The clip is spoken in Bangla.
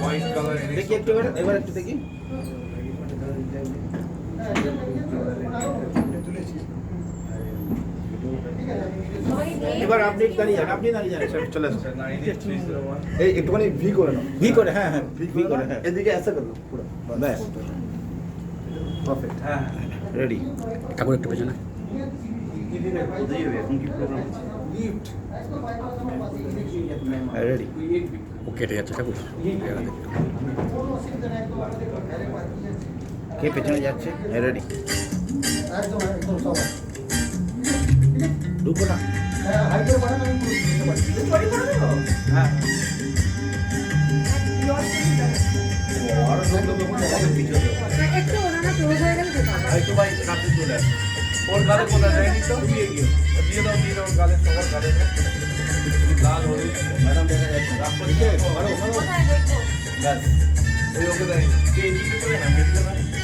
হোয়াইট দেখি একটু এবার একটু দেখি। এবার আপনি দাঁড়িয়ে যান আপনি দাঁড়িয়ে যান। চলে আসুন। এই একটুখানি ভি করে নাও। ভি করে হ্যাঁ হ্যাঁ ভি করে হ্যাঁ। এদিকে এসে করো পুরো। ব্যাস। পারফেক্ট হ্যাঁ রেডি ঠাকুর একটু পেছনে। রেডি ও কেটে যাচ্ছে ঠাকুর। কে পেছনে যাচ্ছে? রেডি একদম একদম সব ঢুকো না? হ্যাঁ ভাই আসে ওর গালে কোথায় যায়নি দিয়ে গালে সবার গালে লাল হলুদ ম্যাডাম দেখা যাচ্ছে রাগ ওই ওকে দেয় কে করে না